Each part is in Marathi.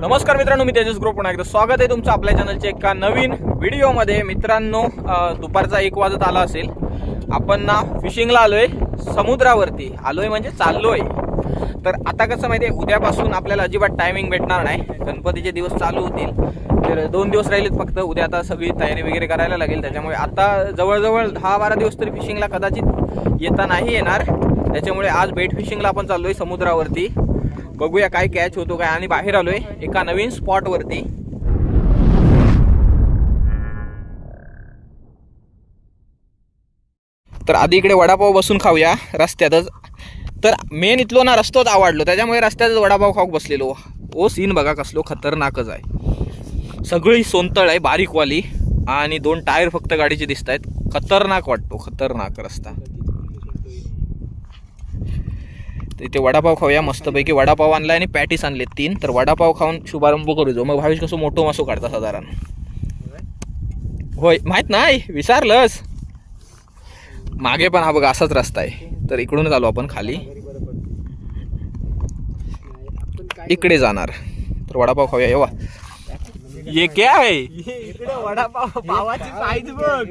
नमस्कार मित्रांनो मी तेजस ग्रुप. पुन्हा एकदा स्वागत आहे तुमचं आपल्या चॅनलच्या एका नवीन व्हिडिओमध्ये. मित्रांनो दुपारचा एक वाजत आला असेल. आपण ना फिशिंगला आलोय समुद्रावरती. आलोय म्हणजे चाललोय. तर आता कसं माहिती आहे उद्यापासून आपल्याला अजिबात टायमिंग भेटणार नाही. गणपतीचे दिवस चालू होतील. तर दोन दिवस राहिलेत फक्त. उद्या आता सगळी तयारी वगैरे करायला लागेल. त्याच्यामुळे आता जवळजवळ दहा बारा दिवस तरी फिशिंगला कदाचित येता नाही येणार. त्याच्यामुळे आज बेट फिशिंगला आपण चाललोय समुद्रावरती. बघूया काय कॅच होतो काय. आणि बाहेर आलोय एका नवीन स्पॉटवरती तर आधी इकडे वडापाव बसून खाऊया रस्त्यातच. तर मेन इथलो ना रस्तोच आवडलो. त्याच्यामुळे रस्त्यातच वडापाव खाऊ बसलेलो. ओ सीन बघा कसलो खतरनाकच आहे. सगळी सोंतळ आहे बारीकवाली आणि दोन टायर फक्त गाडीचे दिसत आहेत खतरनाक वाटतो खतरनाक रस्ता तर इथे वडापाव खाऊया मस्तपैकी. वडापाव आणला आणि पॅटीस आणले तीन. तर वडापाव खाऊन शुभारंभ करू जो मग भावेश कसं मोठो मासो काढता साधारण. होय माहीत नाही. विचारलंस मागे पण हा बघा असाच रस्ता आहे. तर इकडूनच आलो आपण खाली. इकडे जाणार. तर वडापाव खाऊया येवा. ये क्या आहे इकडे वडापाव पावाची साईज बघ.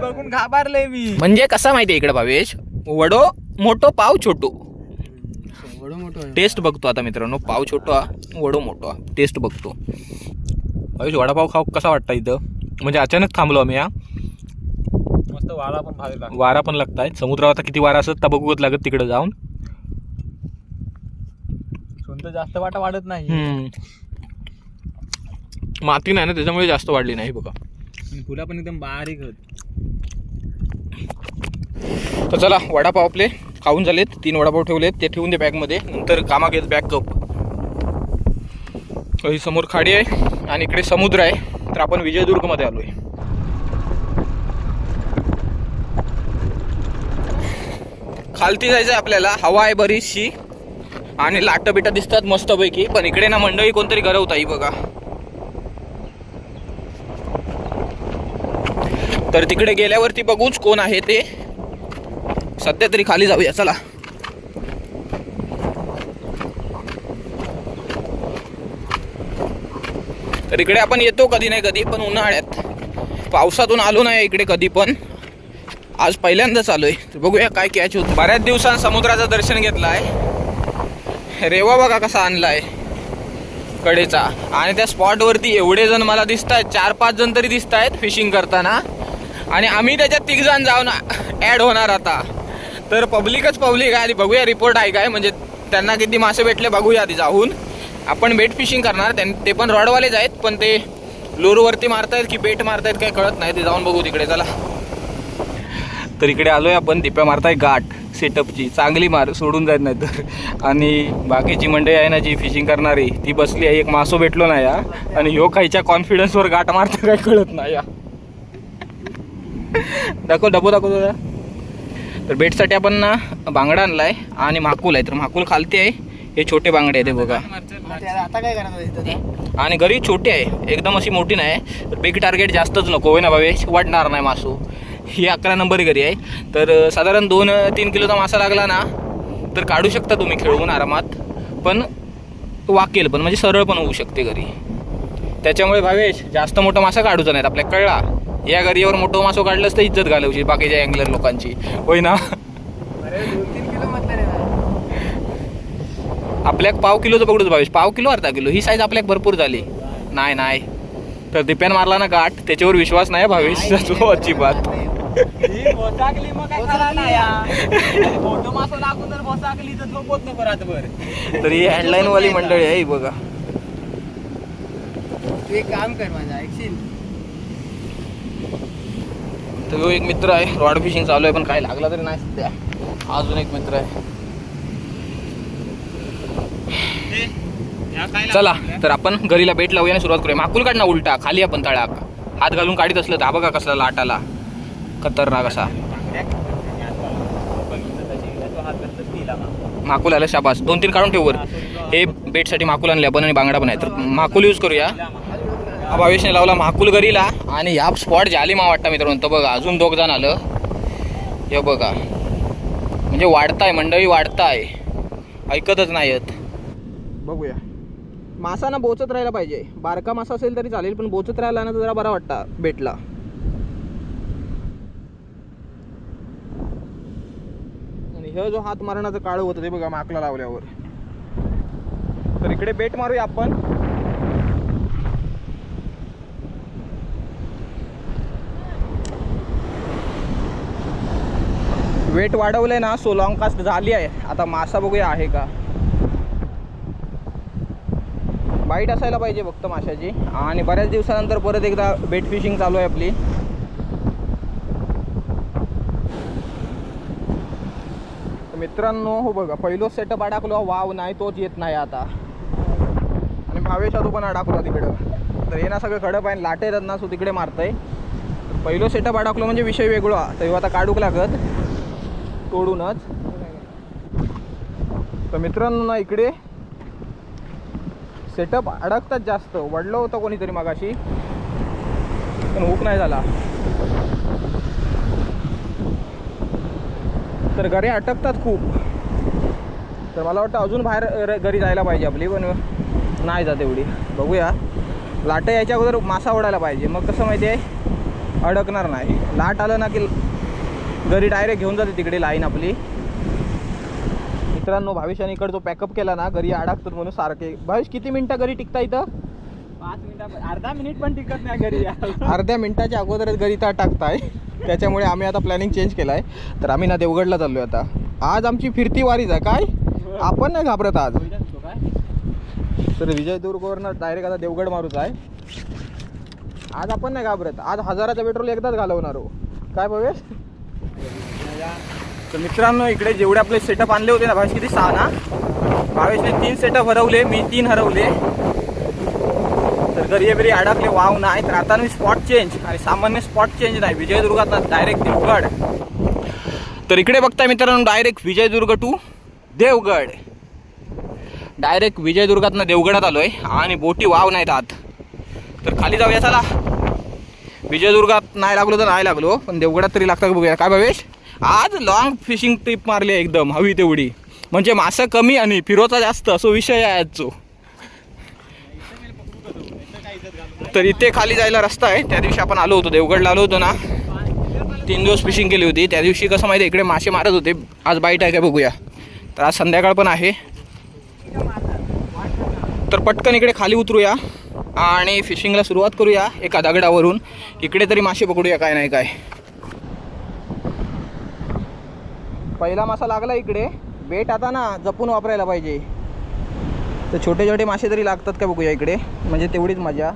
बघून घाबरले मी. म्हणजे कसा माहितीये इकडे भावेश? वडो मोठो पाव छोटो. टेस्ट बघतो आता मित्रांनो पाव छोटो वडो मोठो टेस्ट बघतो. भावेश वडापाव खाऊ कसा वाटता इथं? म्हणजे अचानक थांबलो आम्ही हा. मस्त वारा पण भारी वारा पण लागताय. समुद्रावर आता किती वारा असत तर बघूच लागत तिकडे जाऊन. सुंत जास्त वाटा वाढत नाही. माती नाही ना त्याच्यामुळे जास्त वाढली नाही बघा. आणि फुला पण एकदम बारीक आहेत तर चला वडापाव आपले. खाऊन झालेत तीन वडापाव ठेवलेत ते ठेवून दे बॅगमध्ये नंतर कामा घेत बॅग कप ही समोर खाडी आहे आणि इकडे समुद्र आहे तर आपण विजयदुर्गमध्ये आलो आहे खालती जायचं आहे आपल्याला हवा आहे बरीचशी आणि लाटं बिटं दिसतात मस्तपैकी पण इकडे ना मंडळी कोणतरी गरवता ही बघा. तर तिकडे गेल्यावरती बघूच कोण आहे ते. सध्या तरी खाली जाऊया चला. तर इकडे आपण येतो कधी नाही कधी पण उन्हाळ्यात. पावसातून आलो नाही इकडे कधी पण. आज पहिल्यांदाच आलोय. तर बघूया काय कॅच होत. बऱ्याच दिवसांत समुद्राचं दर्शन घेतलं आहे रेवा बघा कसा आणलाय. कडेचा. आणि त्या स्पॉटवरती एवढे जण मला दिसत आहेत चार पाच जण तरी दिसत आहेत फिशिंग करताना. आणि आम्ही त्याच्यात तिघ जण जाऊन ॲड होणार आता. तर पब्लिकच पब्लिक आहे आधी बघूया रिपोर्ट आहे काय. म्हणजे त्यांना किती मासे भेटले बघूया आधी जाऊन. आपण बेट फिशिंग करणार त्यां ते पण रॉडवालेच आहेत पण ते लोरवरती मारतायत की बेट मारतायत काय कळत नाही ते जाऊन बघू तिकडे चला. तर इकडे आलोय आपण दिप्या मारताय गाठ सेटअपची चांगली मार सोडून जात नाही तर आणि बाकीची मंडळी आहे ना जी फिशिंग करणारी ती बसली आहे एक मासो भेटलो नाही या आणि ह्यो खायच्या कॉन्फिडन्सवर गाठ मारता काय कळत नाही या दाखव डबो दाखव दादा. तर बेटसाठी आपण ना बांगडा आणलाय आणि माकूल आहे. तर माकूल खालती आहे. हे छोटे बांगडे आहे ते बघा. आता काय करायचं आणि घरी छोटी आहे. एकदम अशी मोठी नाही तर बिग टार्गेट जास्तच नको होय ना भावे? वाढणार नाही मासू. ही अकरा नंबर घरी आहे. तर साधारण दोन तीन किलोचा मासा लागला ना तर काढू शकता तुम्ही खेळवून आरामात. पण वाकेल पण म्हणजे सरळ पण होऊ शकते घरी. त्याच्यामुळे भावेश जास्त मोठा मासा काढूचा नाहीत. आपल्याला कळला. या घरीवर मोठं मासो काढलंच तर इज्जत घालवची बाकीच्या अँगलर लोकांची. होय ना? आपल्याक पाव किलोचं पकडूच भावेश. पाव किलो अर्धा किलो. ही साईज आपल्याक भरपूर झाली. नाही नाही. तर दिप्यान मारला ना गाठ. त्याच्यावर विश्वास नाही हा भावेश. तो अजिबात. ही तर ही हँडलाईन वाली मंडळी आहे ही बघा. तू एक काम कर माझा ऐकशील? तर ह्यो एक मित्र आहे. रॉड फिशिंग चालू आहे पण काय लागला तरी नाही सध्या. अजून एक मित्र आहे. चला तर आपण घरीला बेट लावूया आणि सुरुवात करूया. माकुल काढ ना उलटा. खाली आपण तळाक हात घालून काढीत असलं तर. हा बघा कसला लाटाला. खतरनाक असा. माकुल आलं शाबास. दोन तीन काढून ठेव हे बेटसाठी माकुल आणले आपण आणि बांगडा पण आहे. तर माकुल यूज करूया. हा भावेशने लावला महाकुलगरीला. आणि ह्या स्पॉट जालिमा वाटतं मित्रांनो. तर बघा अजून दोघ जण आलं. हे बघा. म्हणजे वाढताय मंडळी वाढताय. ऐकतच नाहीत बघूया. मासा ना बोचत राहायला पाहिजे. बारका मासा असेल तरी चालेल पण बोचत राहिला ना जरा बरा वाटता बेटला आणि हे जो हात मारण्याचं काळं होतं ते बघा माकला लावल्यावर. तर इकडे बेट मारूया आपण. वेट आहे ना सो लॉंग कास्ट झाली आहे. आता मासा बघूया आहे का? बाईट असायला पाहिजे फक्त माशाची. आणि बऱ्याच दिवसानंतर परत एकदा बेट फिशिंग चालू आहे आपली. तर मित्रांनो हो बघा पहिलो सेटअप अडकलो. वाव नाही तोच येत नाही आता. आणि भावेशा पण अडकलो तिकडं. तर हे ना सगळं खडप आहे लाटे येतात ना सो तिकडे मारतंय. पहिलो सेटअप अडकलो म्हणजे विषय वेगळा. तर आता काढूक लागत. तोडूनच. तर मित्रांनो ना इकडे सेटअप अडकतात जास्त. वडलं होतं कोणीतरी मागाशी. पण हुक नाही झाला. तर घरी अटकतात खूप. तर मला वाटतं अजून बाहेर घरी जायला पाहिजे आपली पण नाही जात एवढी. बघूया. लाट यायच्या अगोदर मासा ओढायला पाहिजे. मग कसं माहिती आहे? अडकणार नाही. लाट आलं ना की घरी डायरेक्ट घेऊन जाते तिकडे लाईन आपली. मित्रांनो भावेशाने इकडे जो पॅकअप केला ना घरी अडकतात म्हणून सारखे. भावेश किती मिनिटं घरी टिकता इथं? पाच मिनिटं अर्धा मिनिट पण टिकत नाही घरी. अर्ध्या मिनिटाच्या अगोदरच घरी तर टाकताय. त्याच्यामुळे आम्ही आता प्लॅनिंग चेंज केलं आहे तर आम्ही ना देवगडला चाललो आता. आज आमची फिरती वारीच आहे. काय? आपण नाही घाबरत आज. तर विजयदुर्गवरनं डायरेक्ट आता देवगड मारूच आहे. आज आपण नाही घाबरत. आज हजाराचं पेट्रोल एकदाच घालवणार हो. काय भवेश तर मित्रांनो इकडे जेवढे आपले सेटअप आणले होते ना भावेश किती? सहा ना? भावेशने तीन सेटअप हरवले मी तीन हरवले. तर घरी बिरी अडकले वाव नाही. तर आता मी स्पॉट चेंज आणि सामान्य स्पॉट चेंज नाही. विजयदुर्गात डायरेक्ट देवगड. तर इकडे बघताय मित्रांनो direct Vijaydurg to Devgad. Direct विजयदुर्गातनं देवगडात आलोय. आणि बोटी वाव नाहीत आत तर खाली जाऊया चला. विजयदुर्गात नाही लागलो तर नाही लागलो पण देवगडात तरी लागतं बघूया. काय भावेश? आज लॉंग फिशिंग ट्रिप मारली आहे एकदम हवी तेवढी. म्हणजे मासा कमी आणि फिरोचा जास्त असो विषय आहे आजचो. तर इथे खाली जायला रस्ता आहे. त्या दिवशी आपण आलो होतो देवगडला आलो होतो ना. तीन दिवस फिशिंग केली होती. त्या दिवशी कसं माहिती आहे, इकडे मासे मारत होते. आज बाईट आहे का बघूया. तर आज संध्याकाळ पण आहे. तर पटकन इकडे खाली उतरूया आणि फिशिंगला सुरुवात करूया एका दगडावरून. इकडे तरी मासे पकडूया काय नाही काय. पहिला मासा लागला इकडे. बेट आता ना जपून वापरायला पाहिजे. तर छोटे छोटे मासे तरी लागतात का बघूया इकडे. म्हणजे तेवढीच मजा.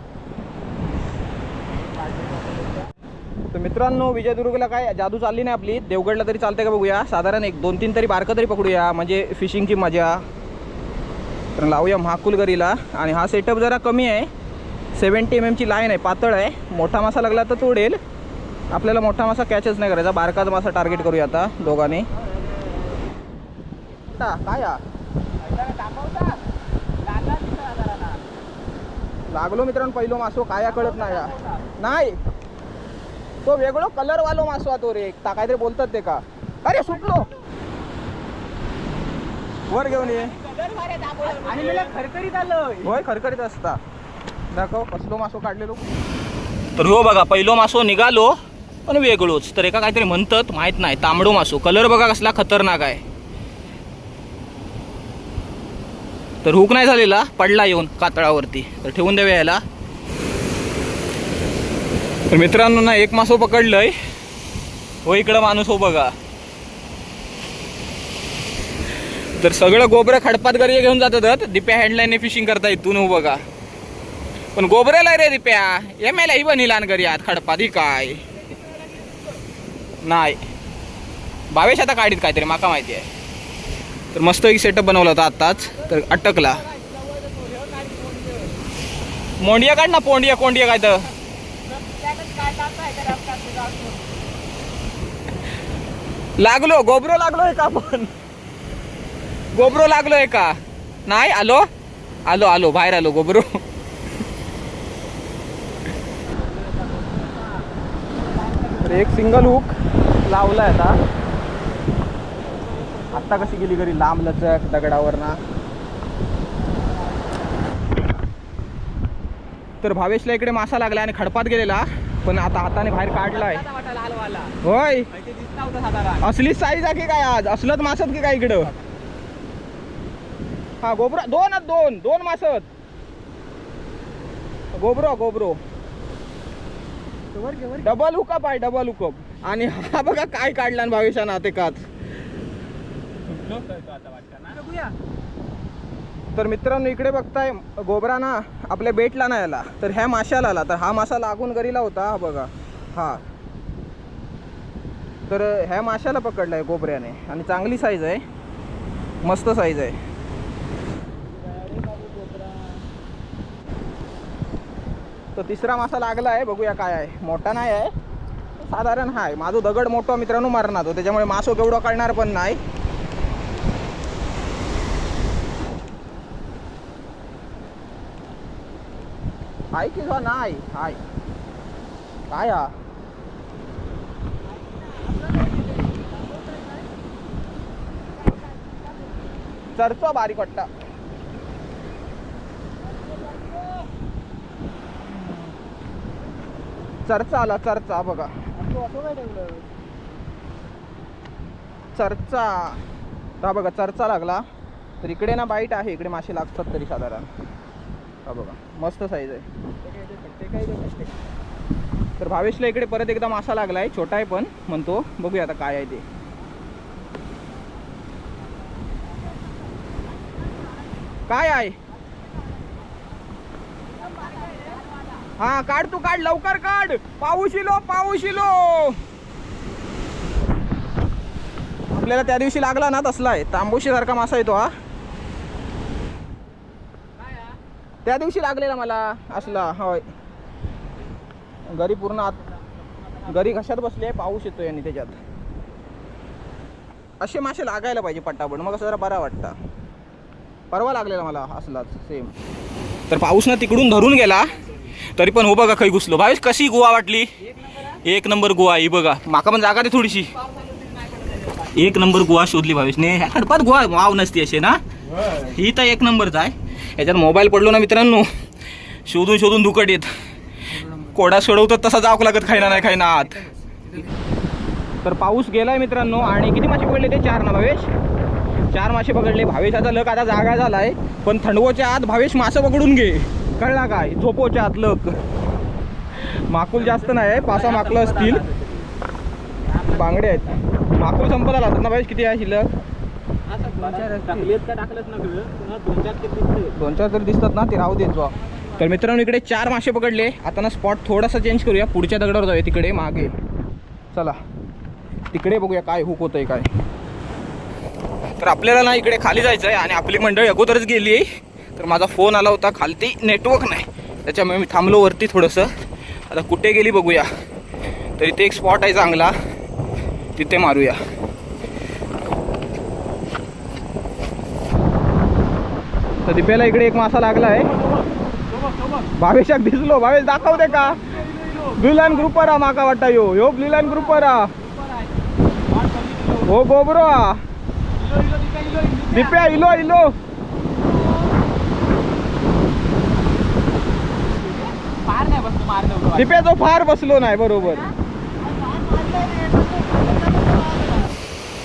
तर मित्रांनो विजयदुर्गला काय जादू चालली नाही आपली. देवगडला तरी चालते का बघूया. साधारण एक दोन तीन तरी बारकं तरी पकडूया. म्हणजे फिशिंगची मजा. तर लावूया महाकुलगरीला. आणि हा सेटअप जरा कमी आहे. सेवन्टी एम एमची लाईन आहे पातळ आहे. मोठा मासा लागला तर तोडेल. आपल्याला मोठा मासा कॅचच नाही करायचा. बारकाच मासा टार्गेट करूया आता दोघांनी. टा, काय हा? लागलो मित्रांनो पहिलो मासो काय कळत नाही हा. नाही. तो वेगळो कलर वालो मासो हा तो रे. ता काहीतरी बोलतात ते का? अरे सुटलो. वर घेऊन ये. आणि मला खरखरीत आलोय. होय खरखरीत असता. दाखव कसलो मासो काढलेलो. तर हो बघा पहिलो मासो निघालो पण वेगळोच. तर एका काहीतरी म्हणतात माहीत नाही. तांबडो मासो. कलर बघा कसला खतरनाक आहे. तर हुक नाही झालेला पडला येऊन कातळावरती. तर ठेवून द्यावे याला. तर मित्रांनो ना एक मासो पकडलंय. हो इकडं माणूस हो बघा. तर सगळं गोबरं खडपात घरी घेऊन जातात. दिप्या हँडलाईनने फिशिंग करता इथून हो बघा. पण गोबऱ्याला रे दिप्या. एम एल ही बनी लहान घरी आत खडपात ही काय? नाही. भावेश आता काढीत काहीतरी माका माहिती आहे. तर मस्त एक सेटअप बनवला होता आत्ताच तर अटकला. मोंडिया काढ ना पोंडिया कोंडिया काय तर. लागलो गोबरो लागलोय का आपण? गोबरो लागलोय का? नाही आलो? आलो आलो बाहेर आलो गोबरो. एक सिंगल हुक लावलाय आता. आत्ता कशी गेली घरी? लांब लचक दगडावर ना तर भावेशला इकडे मासा लागला आणि खडपात गेलेला पण आता हाताने बाहेर काढलाय. होय. ते असलीच साईज आहे की काय आज? असलंच मासत की काय इकडं? हा गोबरा दोन दोन. दोन मासत गोबरो गोबरो. डबल हुकअप आहे डबल हुकअप आणि हा बघा काय काढला आणि भावेशा नाते काच आता वाटतं ना बघूया तर मित्रांनो इकडे बघताय गोबरा ना आपल्या बेटला नाही आला. तर ह्या माशाला आला. तर हा मासा लागून गरीला होता हा बघा. हा. तर ह्या माशाला पकडलाय गोबऱ्याने. आणि चांगली साईज आहे. मस्त साईज आहे. तर तिसरा मासा लागला आहे. बघूया काय आहे. मोठा नाही आहे. साधारण हा आहे. माझं दगड मोठं मित्रांनो मारणार तो त्याच्यामुळे मासो केवढा कळणार पण नाही. आहे की का नाही हाय काय हा चरचा बारीक वाटता. चर्चा आला चर्चा बघा. चर्चा. हा बघा चर्चा लागला. तर इकडे ना बाईट आहे इकडे मासे लागतात तरी साधारण. हा बघा मस्त साईज आहे. तर भावेशला इकडे परत एकदा मासा लागलाय छोटा आहे पण म्हणतो बघूया आता काय आहे ते. काय आहे? हा काढ तू काढ लवकर काढ. पाऊस इलो पाऊस इलो आपल्याला त्या दिवशी लागला ना तसला आहे. तांबूशी सारखा मासा येतो हा. त्या दिवशी लागलेला मला असला होय. घरी पूर्ण आत घरी घशात बसली आहे पाऊस येतोय आणि त्याच्यात. असे मासे लागायला पाहिजे पट्टापट मग असं जरा बरा वाटतं. परवा लागलेला मला असलाच सेम तर पाऊस ना तिकडून धरून गेला तरी पण हो बघा खाई घुसलो. भावेश कशी गुहा वाटली? एक नंबर गुहा ही बघा. माका पण जागा दे थोडीशी. एक नंबर गुहा शोधली भावेशने. ह्या खडपात गुहा वाव नसती असे ना? ही तर एक नंबरच आहे. याच्यात मोबाईल पडलो ना मित्रांनो. शोधून शोधून दुकट येत. कोडा सोडवतात तसा जावक लागत खायना नाही खायना आत तर पाऊस गेलाय मित्रांनो आणि किती मासे पडले ते? चार ना भावेश. चार मासे पकडले. भावेशाचा लक आता जागा झालाय. पण थंडवच्या आत भावेश मासे पकडून घे. कळला काय? झोपोच्या आत लक. माकुल जास्त नाही आहे. पासा माकलं असतील. बांगडे आहेत. माकूल संपत आला ना भावेश? किती आहे शिल्लक? दोन चार तरी दिसतात ना ते राहू देत बा तर मित्रांनो इकडे चार मासे पकडले. आता ना स्पॉट थोडासा चेंज करूया. पुढच्या दगडावर जाऊया तिकडे मागे. चला. तिकडे बघूया काय हुक होतंय काय. तर आपल्याला ना इकडे खाली जायचं आहे आणि आपली मंडळी अगोदरच गेली आहे. तर माझा फोन आला होता खालती नेटवर्क नाही. त्याच्यामुळे मी थांबलो वरती थोडंसं. आता कुठे गेली बघूया. तर इथे एक स्पॉट आहे चांगला. तिथे मारूया. तर दिप्याला इकडे एक मासा लागला आहे भावेशाक दिसलो. भावेश दाखवते का? ब्लू लाईन ग्रुपवर हा माका वाटता यो. यो ब्लू लाईन ग्रुपवर हा हो गोबरो. हा दिप्या इलो इलो. फार दिप्या तो फार बसलो नाही बरोबर.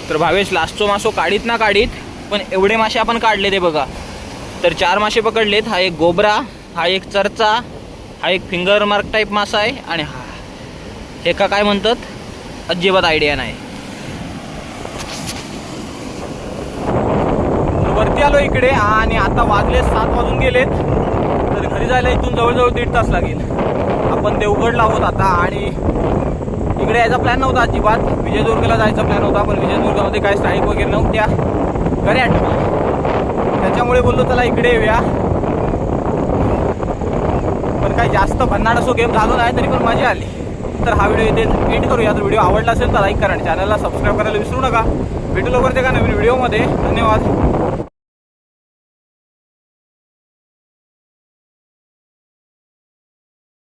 तर भावेश लास्टचो मासो काढीत ना काढीत पण एवढे मासे आपण काढले ते बघा. तर चार मासे पकडलेत. हा एक गोबरा हा एक चरचा हा एक फिंगर मार्क टाईप मासा आहे आणि हा. हे का काय म्हणतात? अजिबात आयडिया नाही. वरती आलो इकडे आणि आता वाजले सात वाजून गेलेत. तर घरी जायला इथून जवळजवळ दीड तास लागेल. आपण देवगडला आहोत आता आणि इकडे यायचा प्लॅन नव्हता अजिबात. विजयदुर्गला जायचा प्लॅन होता पण विजयदुर्गामध्ये काय स्टाईक वगैरे नव्हत्या. घरी आठवलं त्याच्यामुळे बोललो चला इकडे येऊया. पण काही जास्त भन्नाड असो गेम झालो नाही तरी पण मजा आली. तर हा व्हिडिओ इथे एंड करूया. तर व्हिडिओ आवडला असेल तर लाईक करा आणि चॅनलला सबस्क्राईब करायला विसरू नका. भेटू लवकर का नवीन व्हिडिओमध्ये धन्यवाद.